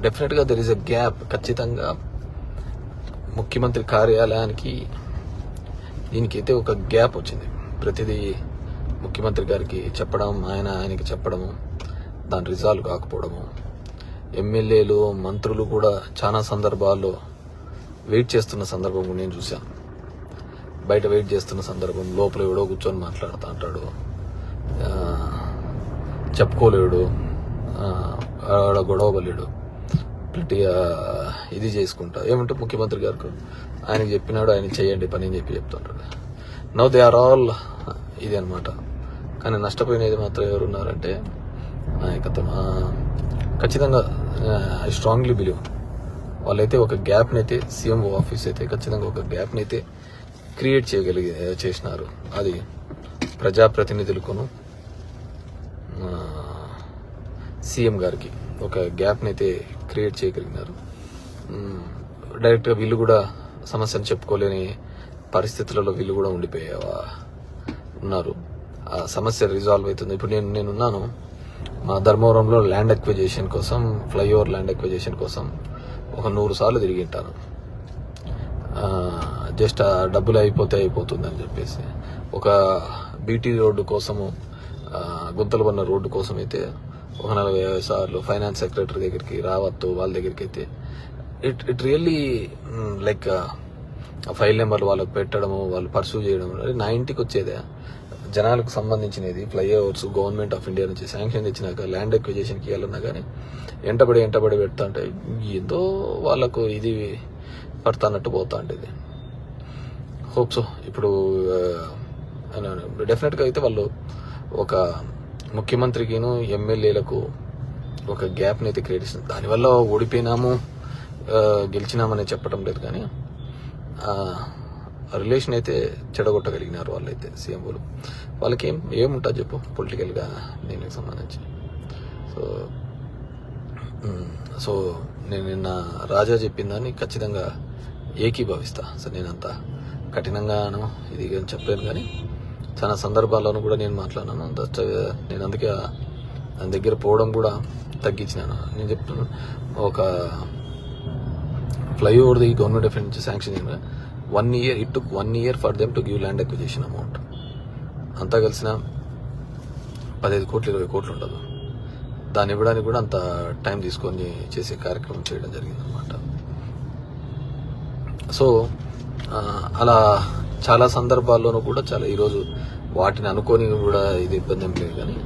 డెఫినెట్గా there is a gap ఖచ్చితంగా. ముఖ్యమంత్రి కార్యాలయానికి దీనికైతే ఒక గ్యాప్ వచ్చింది. ప్రతిదీ ముఖ్యమంత్రి గారికి చెప్పడం ఆయన ఆయనకి చెప్పడము దాని రిజాల్వ్ కాకపోవడము. ఎమ్మెల్యేలు మంత్రులు కూడా చాలా సందర్భాల్లో వెయిట్ చేస్తున్న సందర్భం కూడా నేను చూశాను. బయట వెయిట్ చేస్తున్న సందర్భం లోపల ఎవడో కూర్చొని మాట్లాడుతూ అంటాడు. చెప్పుకోలేడు. ఆడ గొడవలేడు గట్టిగా ఇది చేసుకుంటా. ఏమంటే ముఖ్యమంత్రి గారికి ఆయనకి చెప్పినాడు ఆయన చేయండి పని అని చెప్పి చెప్తుంటాడు. నవ్ దే ఆర్ ఆల్ ఇది అనమాట కానీ నష్టపోయినది మాత్రం ఎవరున్నారంటే నాయకత్వం ఖచ్చితంగా ఐ స్ట్రాంగ్లీ బిలీవ్ వాళ్ళైతే ఒక గ్యాప్ని అయితే సీఎం ఆఫీస్ అయితే ఖచ్చితంగా ఒక గ్యాప్ని అయితే క్రియేట్ చేయగలిగి చేసినారు. అది ప్రజాప్రతినిధులకును ఆ, సీఎం గారికి ఒక గ్యాప్ని అయితే క్రియేట్ చేయగలిగినారు. డైరెక్ట్గా వీళ్ళు కూడా సమస్యను చెప్పుకోలేని పరిస్థితులలో వీళ్ళు కూడా ఉండిపోయే ఉన్నారు. ఆ సమస్య రిజాల్వ్ అవుతుంది. ఇప్పుడు నేను నేనున్నాను. మా ధర్మవరంలో ల్యాండ్ ఎక్విజేషన్ కోసం ఫ్లైఓవర్ ల్యాండ్ ఎక్విజేషన్ కోసం ఒక నూరు సార్లు తిరిగి ఉంటాను. జస్ట్ ఆ డబ్బులు అయిపోతే అయిపోతుంది అని చెప్పేసి. ఒక బీటీ రోడ్డు కోసము గుంతలు పడిన రోడ్డు కోసం అయితే ఒక నలభై యాభై సార్లు ఫైనాన్స్ సెక్రటరీ దగ్గరికి రావద్దు వాళ్ళ దగ్గరికి అయితే. It it really like file నెంబర్లు వాళ్ళకి పెట్టడము వాళ్ళు పర్సూ చేయడం నా ఇంటికి వచ్చేదే. జనాలకు సంబంధించినది ఫ్లైఓవర్స్ గవర్నమెంట్ ఆఫ్ ఇండియా నుంచి శాంక్షన్ తెచ్చినాక ల్యాండ్ ఎక్విజేషన్కి వెళ్ళినా కానీ ఎంటబడి ఎంటబడి పెడతా ఏదో వాళ్ళకు ఇది పడుతున్నట్టు పోతా ఉంటుంది హోప్ సో. ఇప్పుడు డెఫినెట్గా అయితే వాళ్ళు ఒక ముఖ్యమంత్రికిను ఎమ్మెల్యేలకు ఒక గ్యాప్ని అయితే క్రియేట్ చేసింది. దానివల్ల ఓడిపోయినాము గెలిచినామని చెప్పడం లేదు కానీ రిలేషన్ అయితే చెడగొట్టగలిగినారు వాళ్ళైతే వాళ్ళు వాళ్ళకి ఏం ఏముంటుంది చెప్పు పొలిటికల్గా దీనికి సంబంధించి. సో సో నేను నిన్న రాజా చెప్పిన దాన్ని ఖచ్చితంగా ఏకీభవిస్తా. సో నేనంత కఠినంగాను ఇది చెప్పలేను కానీ చాలా సందర్భాల్లోనూ కూడా నేను మాట్లాడినాను దట్ నేను అందుకే దాని దగ్గర పోవడం కూడా తగ్గించినాను. నేను చెప్తున్నాను ఒక ఫ్లైఓవర్ది గవర్నమెంట్ ఆఫ్ నుంచి శాంక్షన్ అయిన one year it took one year for them to give land acquisition amount. అంతా కలిసిన పదిహేను కోట్లు ఇరవై కోట్లు ఉండదు. దాన్ని ఇవ్వడానికి కూడా అంత టైం తీసుకొని చేసే కార్యక్రమం చేయడం జరిగిందనమాట సో అలా చాలా సందర్భాల్లోనూ కూడా చాలా ఈరోజు వాటిని అనుకోని కూడా ఇది ఇబ్బంది ఏం లేదు కానీ